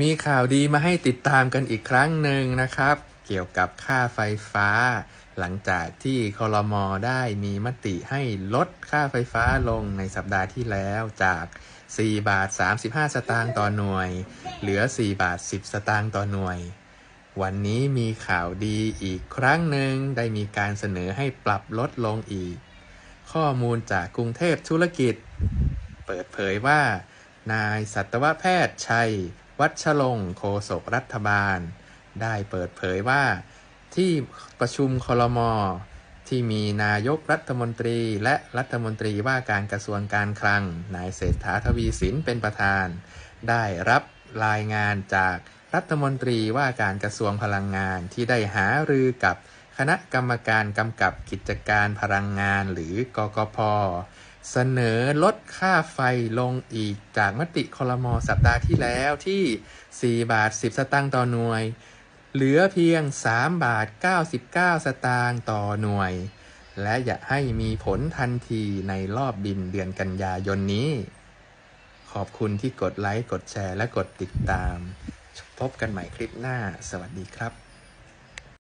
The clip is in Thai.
มีข่าวดีมาให้ติดตามกันอีกครั้งหนึ่งนะครับ เกี่ยวกับค่าไฟฟ้า หลังจากที่คอรมอได้มีมติให้ลดค่าไฟฟ้าลงในสัปดาห์ที่แล้วจาก 4 บาท 35 สตางค์ต่อหน่วย เหลือ 4 บาท 10 สตางค์ต่อหน่วย วันนี้มีข่าวดีอีกครั้งหนึ่งได้มีการเสนอให้ปรับลดลงอีก ข้อมูลจากกรุงเทพธุรกิจ เปิดเผยว่า นายสัตวแพทย์ชัย วัชลงค์โฆษกรัฐบาล ได้เปิดเผยว่า ที่ประชุมคลมที่มีนายกรัฐมนตรีและรัฐมนตรีว่าการกระทรวงการคลัง นายเศรษฐาทวีสินเป็นประธาน ได้รับรายงานจากรัฐมนตรีว่าการกระทรวงพลังงานที่ได้หารือกับคณะกรรมการกำกับกิจการพลังงานหรือกกพ เสนอลดค่าไฟลงอีกจากมติคลมสัปดาห์ที่แล้วที่ 4 บาท 10 สตางค์ต่อหน่วย เหลือเพียง 3 บาท 99 สตางค์ต่อหน่วย และอยาให้มีผลทันทีในรอบบินเดือนกันยายนนี้ ขอบคุณที่กดไลค์ กดแชร์ และกดติดตาม พบกันใหม่คลิปหน้า สวัสดีครับ